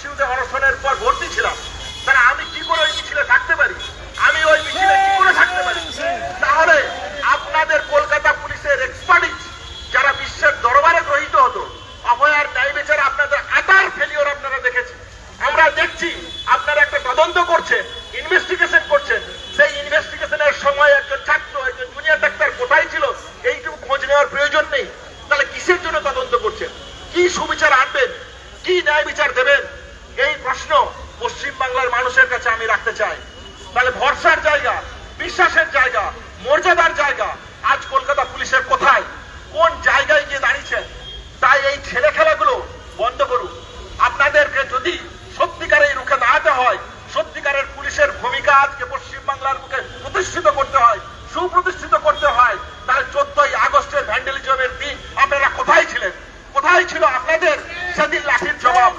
শিশুদের অনশনের পর ভর্তি ছিলাম। তাহলে আমি কি করে ওই মিছিলে থাকতে পারি? আমি ওই মিছিলে কি করে থাকতে পারি? তাহলে আপনাদের কলকাতা পুলিশের এক্সপার্টিস যারা বিশ্বের দরবারে গ্রহীত হতো অভয়ার ন্যায় বিচারে আপনাদের আটার ফেলিওর আপনারা দেখেছেন। আমরা দেখছি আপনারা একটা তদন্ত করছেন ইনভেস্টিগেশন করছেন সেই ইনভেস্টিগেশনের সময় একজন ছাত্র একজন জুনিয়র ডাক্তার কোথায় ছিল এইটুকু খোঁজ নেওয়ার প্রয়োজন নেই তাহলে কিসের জন্য তদন্ত করছেন কি সুবিচার আনবেন কি ন্যায় বিচার দেবেন এই প্রশ্ন পশ্চিম বাংলার মানুষের কাছে আমি রাখতে চাই। তাহলে ভরসার জায়গা, বিশ্বাসের জায়গা, মর্যাদার জায়গা। আজ কলকাতা পুলিশের কোথায়? কোন জায়গায় গিয়ে দাঁড়িয়েছেন? তাই এই ছেলে খেলাগুলো বন্ধ করুন। আপনাদেরকে যদি সত্যিকারের রুখে দাঁড়াতে হয়, সত্যিকারের পুলিশের ভূমিকা আজকে পশ্চিমবাংলার বুকে প্রতিষ্ঠিত করতে হয় সুপ্রতিষ্ঠিত করতে হয় তাহলে চোদ্দই আগস্টের ভ্যান্ডেলিজমের দিন আপনারা কোথায় ছিলেন কোথায় ছিল আপনাদের সেদিন লাঠির জবাব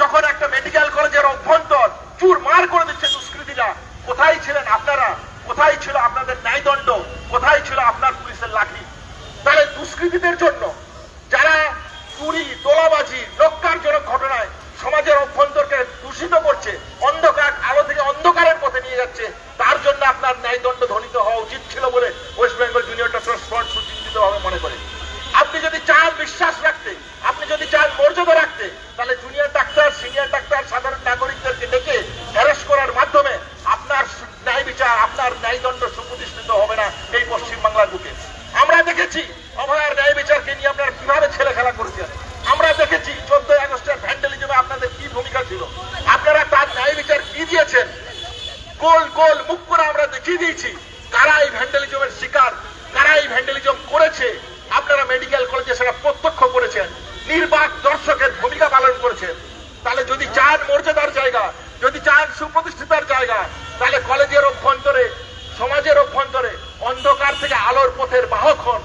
যখন একটা মেডিকেল কলেজের অভ্যন্তর চুর মার করে দিচ্ছে দুষ্কৃতীরা কোথায় ছিলেন আপনারা কোথায় ছিল আপনাদের ন্যায়দণ্ড কোথায় ছিল আপনার পুলিশের লাঠি তাহলে দুষ্কৃতীদের জন্য যারা চুরি তোলাবাজি লক্কারজনক ঘটনায় সমাজের অভ্যন্তরকে দূষিত করছে অন্ধকার আলো থেকে যাচ্ছে, তার জন্য আপনার ন্যায়দণ্ড ধ্বনিত হওয়া উচিত ছিল বলে West Bengal junior doctor front সুচিন্তিত ভাবে মনে করে। আপনি যদি চান বিশ্বাস রাখতে আপনি যদি চান মর্যাদা রাখতে তাহলে জুনিয়র ডাক্তার সিনিয়র ডাক্তার সাধারণ নাগরিকদেরকে ডেকে অ্যারেস্ট করার মাধ্যমে আপনার ন্যায় বিচার, আপনার ন্যায়দণ্ড সুপ্রতিষ্ঠিত হবে না এই পশ্চিম বাংলার বুকে। আমরা দেখেছি অভয়ার ন্যায় বিচারকে নিয়ে আপনারা কীভাবে ছেলে খেলা করেছেন। আমরা দেখেছি চোদ্দই আগস্টের ভ্যান্ডেলিজমে আপনাদের কি ভূমিকা ছিল। আপনারা তার ন্যায় বিচার কি দিয়েছেন? গোল গোল, মুখ করে আমরা দেখিয়ে দিয়েছি। কারা এই ভ্যান্ডালিজমের শিকার কারা এই ভ্যান্ডালিজম করেছে। আপনারা মেডিকেল কলেজে সেটা প্রত্যক্ষ করেছেন। নির্বাক দর্শকের ভূমিকা পালন করেছেন। তাহলে যদি চান মর্যাদার জায়গা, যদি চান সুপ্রতিষ্ঠিতার জায়গা, তাহলে কলেজের অভ্যন্তরে, সমাজের অভ্যন্তরে অন্ধকার থেকে আলোর পথের বাহক হন।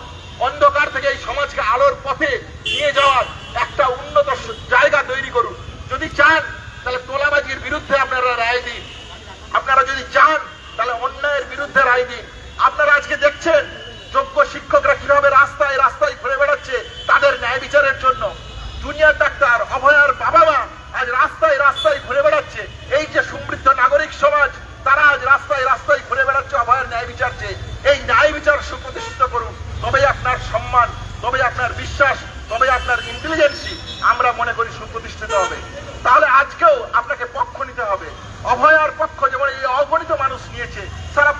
অন্ধকার থেকে এই সমাজকে আলোর পথে নিয়ে যাওয়ার একটা উন্নত জায়গা তৈরি করুন। যদি চান তাহলে তোলাবাজির বিরুদ্ধে আপনারা রায় দিন আপনারা যদি চান, তাহলে অন্যায়ের বিরুদ্ধে রায় দিন আপনারা আজকে দেখছেন যোগ্য শিক্ষকরা কীভাবে রাস্তায় রাস্তায় ঘুরে বেড়াচ্ছে তাদের ন্যায় বিচারের জন্য। জুনিয়র ডাক্তার অভয়ার বাবা মা আজ রাস্তায় রাস্তায় ঘুরে বেড়াচ্ছে। এই যে সমৃদ্ধ নাগরিক সমাজ, তারা আজ রাস্তায় রাস্তায় ঘুরে বেড়াচ্ছে অভয়ের ন্যায় বিচার চেয়ে এই ন্যায় বিচার সুপ্রতিষ্ঠিত করুন। তবে আপনার সম্মান তবে আপনার বিশ্বাস তবে আপনার ইন্টেলিজেন্সি আমরা মনে করি সুপ্রতিষ্ঠিত হবে। তাহলে আজকেও আপনাকে পক্ষ নিতে হবে অভয়ার পক্ষ যেমন এই অগণিত মানুষ নিয়েছে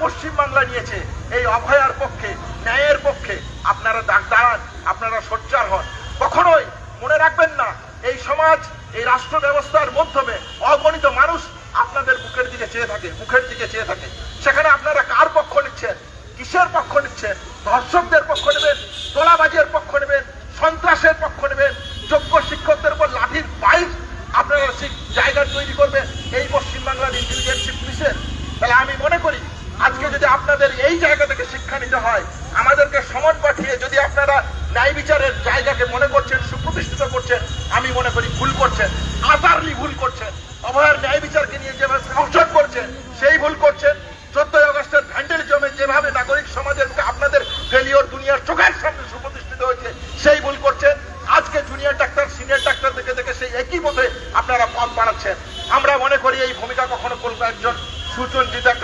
সারা পশ্চিম বাংলা নিয়েছে, এই অভয়ার পক্ষে, ন্যায়ের পক্ষে আপনারা দাগ- দাঁড়ান আপনারা সোচ্চার হন। কখনোই মনে রাখবেন না, এই সমাজ, এই রাষ্ট্র ব্যবস্থার মাধ্যমে অগণিত মানুষ আপনাদের বুকের দিকে চেয়ে থাকে, মুখের দিকে চেয়ে থাকে। সেখানে আপনারা কার পক্ষ নিচ্ছেন? কিসের পক্ষ নিচ্ছেন? ধর্ষকদের পক্ষ নেবেন? তোলাবাজের পক্ষ নেবেন? সন্ত্রাসের পক্ষ নেবেন? যোগ্য শিক্ষকদের উপর লাঠির বাইক আপনারা জায়গা তৈরি করবেন, এই পশ্চিমবাংলার ইন্টেলিজেন্সি পুলিশের তাহলে আমি মনে করি আজকে যদি আপনাদের এই জায়গা থেকে শিক্ষা নিতে হয়, আমাদেরকে সমাজ পাঠিয়ে যদি আপনারা ন্যায় বিচারের জায়গাকে মনে করছেন, সুপ্রতিষ্ঠিত করছেন, আমি মনে করি ভুল করছেন আতারলি ভুল করছেন, অভয়ের ন্যায় বিচারকে নিয়ে যেভাবে সংসদ করছেন, সেই ভুল করছেন, চোদ্দই আগস্টের ভ্যান্ডেলিজমে যেভাবে নাগরিক সমাজের আপনাদের ফেলিওর দুনিয়ার চোখের সামনে সুপ্রতিষ্ঠিত হয়েছে, সেই ভুল করছেন। আজকে জুনিয়র ডাক্তার, সিনিয়র ডাক্তার দেখে দেখে সেই একই পথে আপনারা পথ বাড়াচ্ছেন আমরা মনে করি এই ভূমিকা কখনো কোনো একজন নাগরিক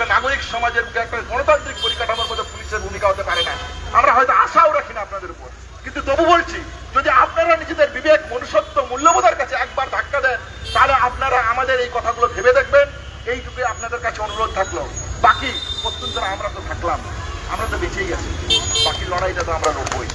সমাজের একটা গণতান্ত্রিক পরিকাঠামোর মধ্যে পুলিশের ভূমিকা হতে পারে না আমরা হয়তো আশাও রাখি না আপনাদের উপর কিন্তু তবু বলছি যদি আপনারা নিজেদের বিবেক মনুষ্যত্ব মূল্যবোধের কাছে একবার ধাক্কা দেন তাহলে আপনারা আমাদের এই কথাগুলো ভেবে দেখবেন এইটুকুই আপনাদের কাছে অনুরোধ থাকল বাকি প্রত্যন্ত আমরা তো থাকলাম আমরা তো বেঁচেই গেছি বাকি লড়াইটা তো আমরা লড়বই